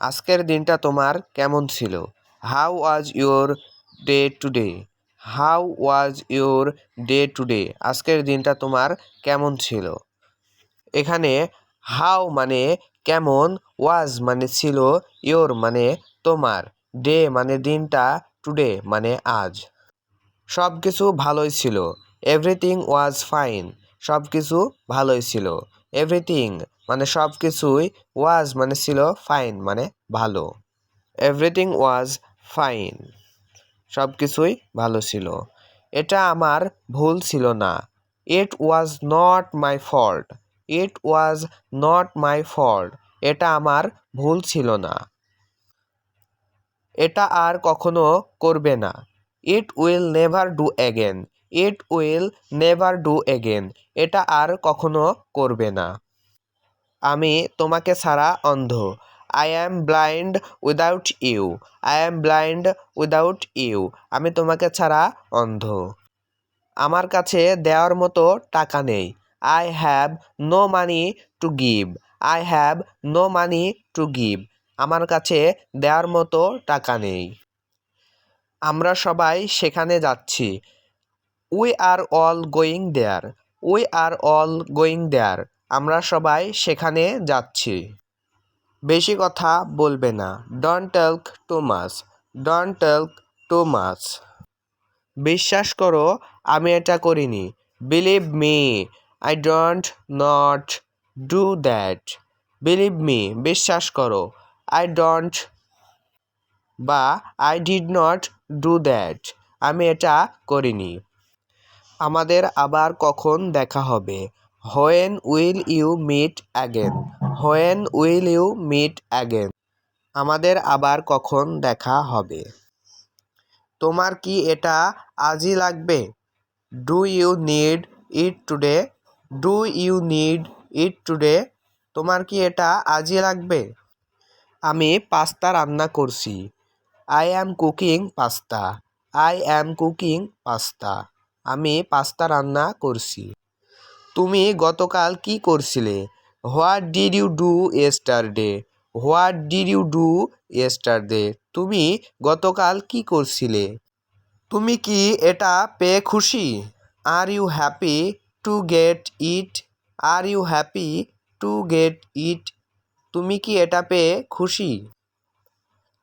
আজকের দিনটা তোমার কেমন ছিল? How was your day today how was your day today আজকের দিনটা তোমার কেমন ছিল? এখানে হাউ মানে কেমন ওয়াজ মানে ছিল ইয়োর মানে তোমার ডে মানে দিনটা টুডে মানে আজ। সব কিছু ভালোই ছিল। এভরিথিং ওয়াজ ফাইন সব কিছু ভালোই ছিল। এভরিথিং মানে সব কিছুই ওয়াজ মানে ছিল ফাইন মানে ভালো। এভরিথিং ওয়াজ ফাইন সব কিছুই ভালো ছিল। এটা আমার ভুল ছিল না। It was not my fault it was not my fault এটা আমার ভুল ছিল না। এটা আর কখনো করবে না। It will never do again it will never do again এটা আর কখনো করবে না। আমি তোমাকে ছাড়া অন্ধ। I am blind without you I am blind without you আমি তোমাকে ছাড়া অন্ধ। আমার কাছে দেওয়ার মতো টাকা নেই। I have no money to give I have no money to give আমার কাছে দেওয়ার মতো টাকা নেই। আমরা সবাই সেখানে যাচ্ছি। We are all going there we are all going there আমরা সবাই সেখানে যাচ্ছি। বেশি কথা বলবে না। Don't talk too much don't talk too much বিশ্বাস করো, আমি এটা করিনি। Believe me I don't not do that believe me বিশ্বাস করো আই ডোন্ট বা I did not do that আমি এটা করিনি। আমাদের আবার কখন দেখা হবে? When will you meet again? When will you meet again? আমাদের আবার কখন দেখা হবে? তোমার কি এটা আজই লাগবে? Do you need it today? Do you need it today? তোমার কি এটা আজই লাগবে? আমি পাস্তা রান্না করছি। I am cooking pasta. I am cooking pasta. আমি পাস্তা রান্না করছি। তুমি গতকাল কি করছিলে? What did you do yesterday? What did you do yesterday? তুমি গতকাল কি করছিলে? তুমি কি এটা পেয়ে খুশি? Are you happy to get it? Are you happy to get it? তুমি কি এটা পেয়ে খুশি?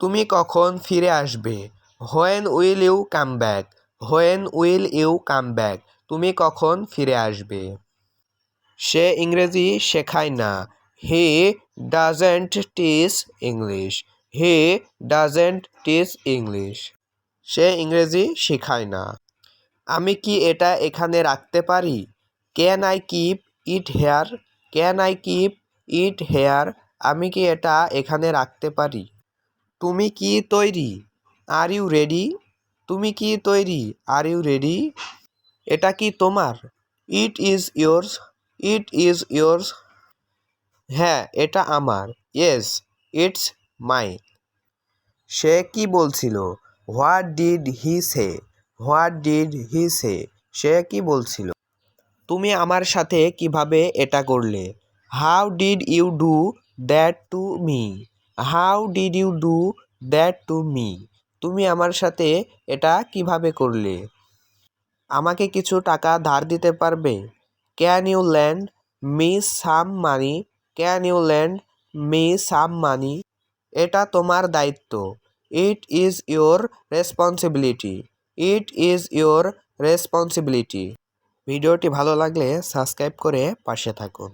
তুমি কখন ফিরে আসবে? When will you come back? When will you come back, তুমি কখন ফিরে আসবে? সে ইংরেজি শেখায় না। He doesn't teach English. He doesn't teach English. সে ইংরেজি শেখায় না। আমি কি এটা এখানে রাখতে পারি? Can I keep it here? Can I keep it here? আমি কি এটা এখানে রাখতে পারি? তুমি কি তৈরি? Are you ready? তুমি কি তৈরি? আর ইউ রেডি এটা কি তোমার? It is yours it is yours হ্যাঁ এটা আমার। ইয়েস ইটস মাই সে কি বলছিল? What did he say what did he say সে কি বলছিল? তুমি আমার সাথে কীভাবে এটা করলে? How did you do that to me how did you do that to me তুমি আমার সাথে এটা কীভাবে করলে? আমাকে কিছু টাকা ধার দিতে পারবে? Can you lend me some money can you lend me some money এটা তোমার দায়িত্ব। It is your responsibility it is your responsibility ভিডিওটি ভালো লাগলে সাবস্ক্রাইব করে পাশে থাকুন।